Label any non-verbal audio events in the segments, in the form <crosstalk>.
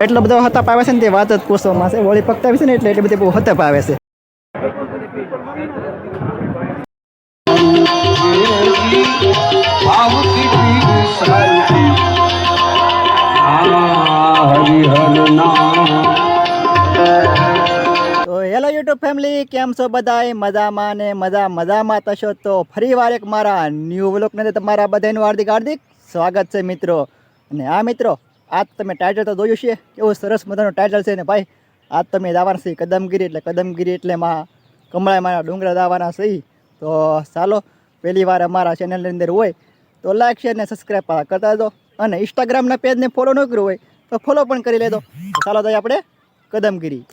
એટલો બધો હતપ આવે છે ને તે વાત જ પૂછવામાં છે. હોળી પકતાવી છે ને એટલે એટલી બધી બહુ હતપ આવે છે. હેલો યુટ્યુબ ફેમિલી કેમ છો બધા મજામાં ને મજા મજામાં થશો તો ફરી વાર એક મારા ન્યૂ વ્લોગને તમારા બધાનું હાર્દિક હાર્દિક સ્વાગત છે મિત્રો. અને આ મિત્રો આજ તમે ટાઇટલ તો જોયું છે એવો સરસ મજાનું ટાઇટલ છે ને ભાઈ. આજ તમે દાવાના છે કદમગીરી, એટલે કદમગીરી એટલે માં મારા ડુંગરા દાવાના છે તો ચાલો, પહેલી વાર અમારા ચેનલની અંદર હોય, તો લાઈક શેર ને સબસ્ક્રાઈબ કરતા દો અને ઇન્સ્ટાગ્રામના પેજને ફોલો ન કર્યું હોય, તો ફોલો પણ કરી લેજો. ચાલો તો આપણે કદમગીરી.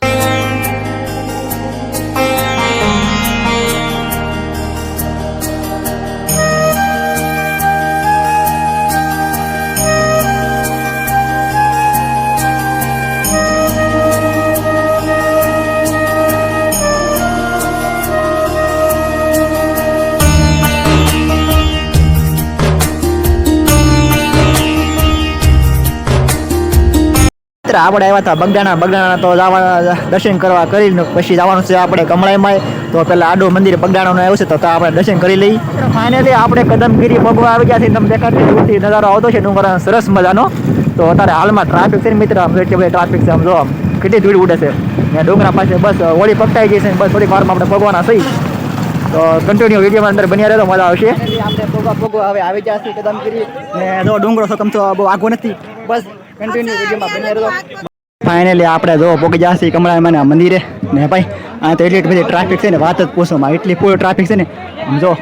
મિત્ર આપણે આવ્યા હતા બગડાણા બગડાણા તો જવા દર્શન કરવા કરીને પછી જવાનું છે આપણે કમળાઈમાં. તો પેલા આડો મંદિર બગડાણાનું આવ્યું છે તો ત્યાં આપણે દર્શન કરી લઈએ. ફાઇનલી આપણે કદમગીરી પગવા આવી ગયા છે તમને દેખાતી દૂરથી નજારો આવતો છે ડુંગર સરસ મજાનો. તો અત્યારે હાલમાં ટ્રાફિક છે ને મિત્ર ટ્રાફિક છે આમ જો કેટલી ધૂળ ઉડે છે. ને ડુંગરા પાસે બસ હોળી પકટાઈ ગઈ છે બસ થોડીક વારમાં આપણે પગવાના થઈ તો કન્ટિન્યુ વિડીયોમાં અંદર બન્યા રહેતો મજા આવશે. આપણે ભગવા ભગવા હવે આવી જશે છે કદમગીરી. ને જો ડુંગરો તો તો બહુ આગો નથી. બસ કન્ટિન્યુ વિડીયોમાં બને રહો. ફાઇનલી આપણે જો પોકી જાસી કમળામાના મંદિરે ને ભાઈ આ તો એટલી બધી ટ્રાફિક છે ને વાત જ પૂછોમાં એટલી ફૂલ ટ્રાફિક છે ને જો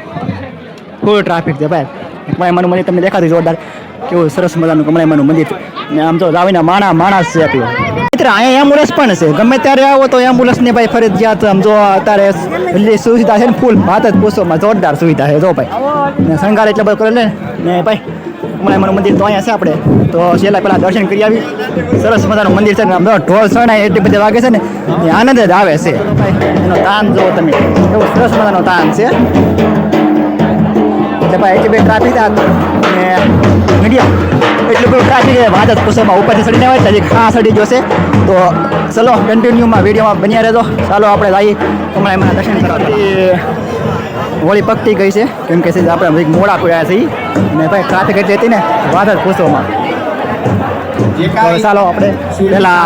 ફૂલ ટ્રાફિક છે ભાઈ. કમળામાનું મંદિર તમને દેખાતું જોરદાર. કેવું સરસ મજાનું કમળામાનું મંદિર ને આમ તો આવીને માણા માણસ છે આપ્યો મિત્ર અહીંયા એમ્બ્યુલન્સ પણ છે. ગમે ત્યારે આવો તો એમ્બુલન્સ ને ભાઈ ફરજિયાત આમ જો અત્યારે એટલી સુવિધા છે ને ફૂલ વાત જ પૂછોમાં જોરદાર સુવિધા છે. જો ભાઈ ને શણગાર એટલે બધું કરે ને ને ભાઈ કમળામાનું મંદિર તો અહીંયા છે આપણે. તો છેલ્લા પહેલાં દર્શન કરી આવી. સરસ મજાનું મંદિર છે. ને શરણાય એટલી બધી વાગે છે ને, એ આનંદ જ આવે છે. એનો તાન જુઓ તમે. એવો સરસ મજાનો તાન છે. એટલે ભાઈ એટલી બધી ટ્રાફિક ને મીડિયા એટલું બધું ટ્રાફિક વાત જ પુસ્તકમાં ઉપરથી સડીને આવે હજી ખા સડી જશે તો ચલો કન્ટિન્યુમાં વિડીયોમાં બન્યા રહેજો. ચાલો, આપણે જઈએ. કમળામાં દર્શન કરવા હોળી પકતી ગઈ છે. કેમ કે છે આપણે હજી મોડા પડ્યા છીએ. અને ભાઈ ટ્રાફિક એટલી હતી ને વાત જ પૂછોમાં ચાલો આપણે પેલા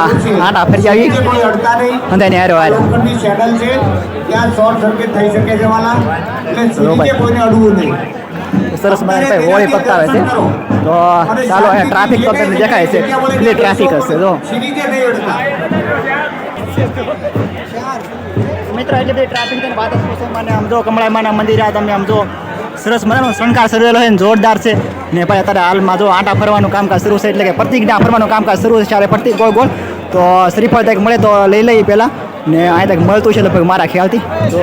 આટા ફરી આવી અંધાઈને હારો હારો. નહીં. સરસ મને ભાઈ હોળી પકતાવે છે. તો ચાલો અહીંયા ટ્રાફિક તો દેખાય છે. એટલે ટ્રાફિક હશે જો. મિત્રો એટલી બધી ટ્રાફિક છે વાત પૂછો મને. સમજો કમળામાના મંદિર આ તમે આમ જો સરસ મજાનો શણકાર સરેલો છે ને, જોરદાર છે. ને ભાઈ અત્યારે હાલમાં જો આટા ફરવાનું કામકાજ શરૂ છે, એટલે કે પ્રતિજ્ઞા ફરવાનું કામકાજ શરૂ છે ત્યારે પ્રતિક ગોળ ગોળ. તો શ્રીફળ તક મળે તો લઈ લઈએ પહેલાં. ને અહીં તક મળતું છે લગભગ મારા ખ્યાલથી. તો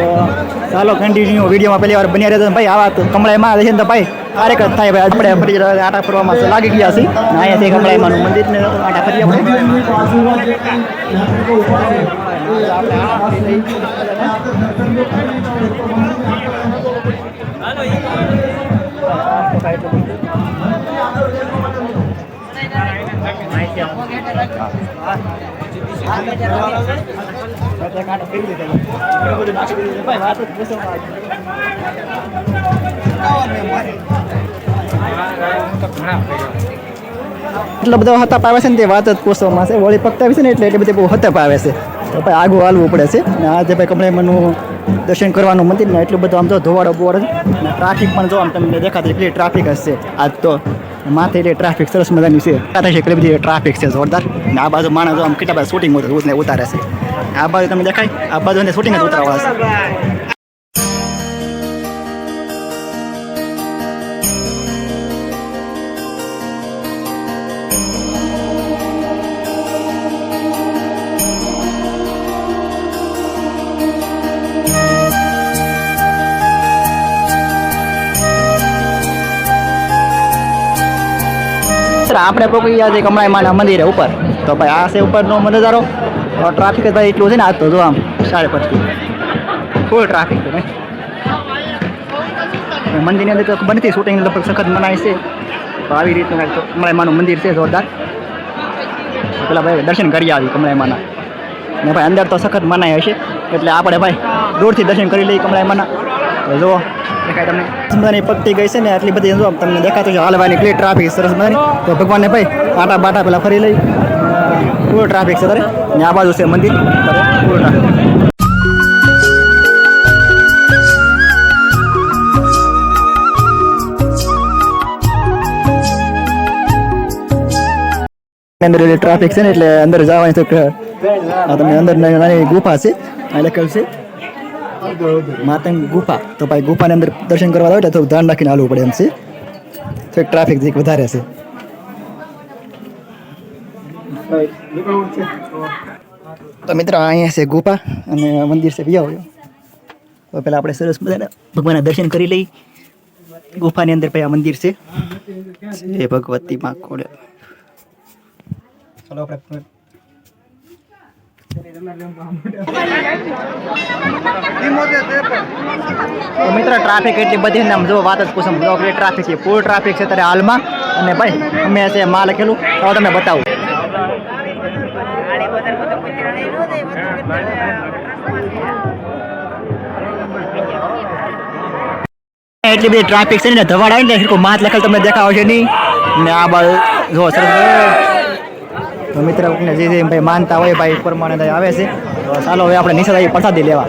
ચાલો કન્ટિન્યુ વિડીયોમાં પહેલી વાર બન્યા રહેતા ભાઈ. આવા તો કમળાઈમાં છે ને તો ભાઈ આરેક જ થાય ભાઈ. આપણે ફરી આટા ફરવામાં લાગી ગયા છીએ. અહીંયાથી કમળાઈમાનું મંદિર ને આટા ફરી આપણે. એટલો બધો હતા આવે છે ને તે વાત જ પૂછવામાં છે. હોળી પકતાવી છે ને એટલે એટલી બધી બહુ હતા આવે છે. તો ભાઈ આગું હાલવું પડે છે. અને આજે ભાઈ કમળાઈમાનું દર્શન કરવાનું મંદિર ને એટલું બધું આમ તો ધોવાડો બોવાડો ટ્રાફિક પણ જો આમ તમને દેખાતી એટલી ટ્રાફિક હશે આજ તો માથે એટલે ટ્રાફિક સરસ મજાની છે. સાથે છે કેટલી બધી ટ્રાફિક છે જોરદાર. ને આ બાજુ માણસ આમ કેટલા બધા શૂટિંગ ને ઉતારે છે. આ બાજુ તમે દેખાય, આ બાજુ શૂટિંગ જ ઉતારવા છે. આપણે પહોંચી ગયા છે કમળાઈમાના મંદિરે ઉપર? તો ભાઈ આ છે ઉપરનો નજારો ટ્રાફિક ભાઈ એટલું છે ને આજ તો જો આમ સાડે પછી ફૂલ ટ્રાફિક છે ભાઈ. મંદિરની અંદર તો બનતી શૂટિંગ લગભગ સખત મનાય છે. તો આવી રીતનું કાંઈક કમળાઈમાનું મંદિર છે જોરદાર. પેલા ભાઈ દર્શન કરી આવી કમળાઈમાના ને ભાઈ અંદર તો સખત મનાય હશે. એટલે આપણે ભાઈ દૂરથી દર્શન કરી લઈએ કમળાઈમાના જુઓ દેખાય તમને? પગતી ગઈ છે ને આટલી બધી જો તમને દેખાતું છે. હાલવાની ક્લિયર ટ્રાફિક સરસ મજાની તો ભગવાનને ભાઈ આટા બાટા પેલા ફરી લઈ. પૂરો ટ્રાફિક છે તારે. ને આ બાજુ છે મંદિર. પૂરો ટ્રાફિક અંદર એટલે ટ્રાફિક છે ને એટલે અંદર જવાની તો તમને અંદર નાની ગુફા છે. આ લખેલું છે. માતંગ ગુફા. તો ભાઈ ગુફાની અંદર દર્શન કરવા આવે તો ધ્યાન રાખીને હાલવું પડે એમ છે. તો ટ્રાફિક જીક વધારે છે. તો મિત્રો અહીંયા છે ગુફા અને મંદિર છે બીજા હોય તો પહેલાં આપણે સરસ મજાના ભગવાનના દર્શન કરી લઈ. ગુફાની અંદર પછી આ મંદિર છે. એ ભગવતી માં કોડે ચલો આપણે તો ટ્રાફિક એટલી બધી ને, આમ જો વાત જ પૂછો જો ટ્રાફિક છે ફૂલ ટ્રાફિક છે ત્યારે હાલમાં. અને ભાઈ, અમે છે માં લખેલું તો તમે બતાવું. એટલી બધી ટ્રાફિક છે ને ધવાડ આવી ને એટલે માથ લખેલ તમને દેખાવ છે નહીં. ને આ બાજુ જો સરસ તો મિત્ર જે જે ભાઈ માનતા હોય ભાઈ એ પ્રમાણે આવે છે. તો ચાલો હવે આપણે આવી પ્રસાદી લેવા.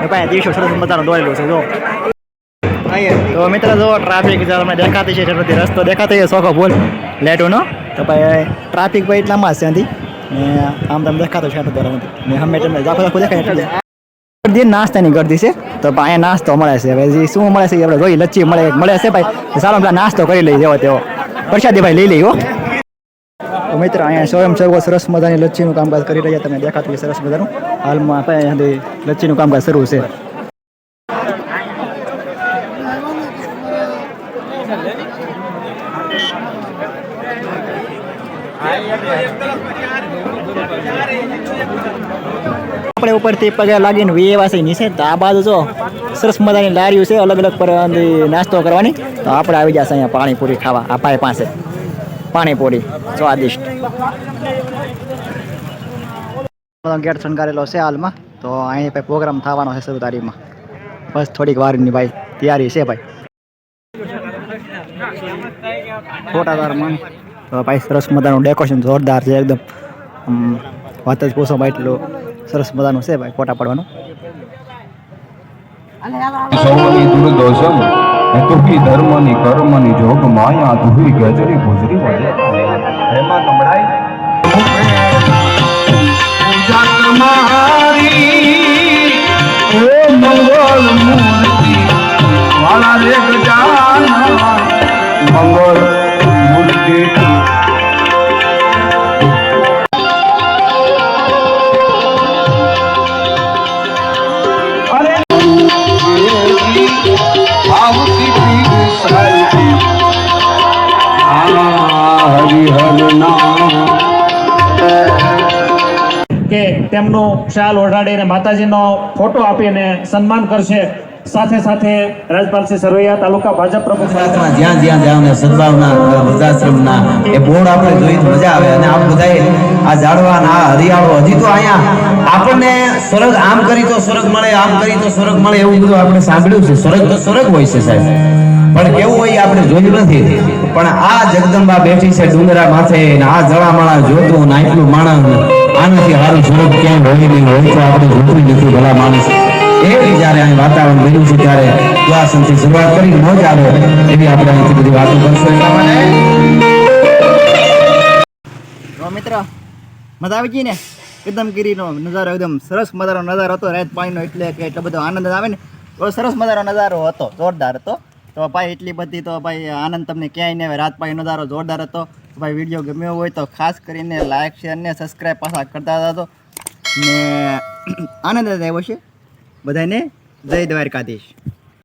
ને ભાઈ દિવસો સરસ મજાનો દોડેલો છે જો. તો મિત્ર જો ટ્રાફિક તમને દેખાતી છે રસ્તો દેખાતો છે સોખો બોલ લેટોનો તો ભાઈ ટ્રાફિક ભાઈ એટલામાં જ ત્યાંથી ને આમ તમને દેખાતો છે ને અમે તમને જાખો જાખો દેખાય એટલે નાસ્તાની ગરદી છે. તો અહીંયા નાસ્તો મળે છે. હવે શું મળે છે એ આપણે જોઈ લચ્છી મળે મળે છે ભાઈ. સારો પેલા નાસ્તો કરી લઈ જેવો તેવો. પ્રસાદી ભાઈ લઈ લઈ હો. તો મિત્ર, અહીંયા સ્વયં સેવકો સરસ મજાની લચ્છીનું કામકાજ કરી રહ્યા તમે દેખાતું સરસ મજાનું. હાલમાં આપણે અહીંયાથી લચ્છીનું કામકાજ શરૂ છે. આપણે ઉપરથી પગે લાગીને વી એવા છે નીચે તો આ બાજુ જો સરસ મજાની લારીઓ છે અલગ અલગ પર નાસ્તો કરવાની. તો આપણે આવી જશે અહીંયા પાણીપુરી ખાવા, આ ભાઈ પાસે. પાણીપુરી સ્વાદિષ્ટ. ગેટ શણગારેલો છે હાલમાં તો અહીં ભાઈ પ્રોગ્રામ થવાનો છે શરૂ તારીખમાં. બસ થોડીક વારની ભાઈ તૈયારી છે ભાઈ. ફોટાદારમાં તો ભાઈ સરસ મજાનું ડેકોરેશન જોરદાર છે એકદમ. વાત જ પૂછો ભાઈ એટલું સરસ મજાનું છે ભાઈ ફોટા પાડવાનું. સૌની ધર્મની કર્મની જોગ માયા તુહી ગજરી ગુજરી વળે એમાં ઓ મંગળ મૂર્તિ. વાળા રે કે તેમનો શાલ ઓઢાડીને માતાજીનો ફોટો આપીને સન્માન કરશે. સાથે સાથે રાજપાલસિંહ સરવૈયા તાલુકા ભાજપ પ્રમુખ જ્યાં જ્યાં જાવ ને સદભાવના વૃદ્ધાશ્રમના એ બોર્ડ આપણે જોઈ મજા આવે અને આપ બધાએ આ ઝાડવાના આ હરિયાળો હજી તો અહીંયા આપણને સ્વર્ગ આમ કરી તો સ્વર્ગ મળે, આમ કરી તો સ્વર્ગ મળે એવું બધું આપણે સાંભળ્યું છે. સ્વર્ગ તો સ્વર્ગ હોય છે સાહેબ. પણ કેવું હોય આપણે જોયું નથી. પણ આ જગદંબા બેઠી છે ડુંગરા માથે આ જળામાળા જોતું ને આટલું માણસ આનાથી સારું સ્વરૂપ ક્યાંય હોય નહીં, હોય તો આપણે જોતું નથી ભલા માણસ. એવી જ્યારે અહીં વાતાવરણ બન્યું છે ત્યારે ઉલ્લાસનથી શરૂઆત કરી મોજ આવે એવી આપણે અહીંથી બધી વાતો કરશું. એટલા માટે મિત્ર. મજા આવી ગઈ ને? એકદમ ગીરીનો નજારો, એકદમ સરસ મજાનો નજારો હતો. રાત પાણીનો એટલે કે એટલો બધો આનંદ આવે ને. સરસ મજાનો નજારો હતો, જોરદાર હતો. તો ભાઈ, એટલી બધી તો ભાઈ, આનંદ તમને ક્યાંય નહીં રાત પાણી નજારો જોરદાર હતો. ભાઈ વીડિયો ગમ્યો હોય તો ખાસ કરીને લાઇક શેર ને સબસ્ક્રાઈબ પાછા કરતા હતા તો ને <clears throat> આનંદ જ આવ્યો છે. બધાને જય દ્વારકાધીશ.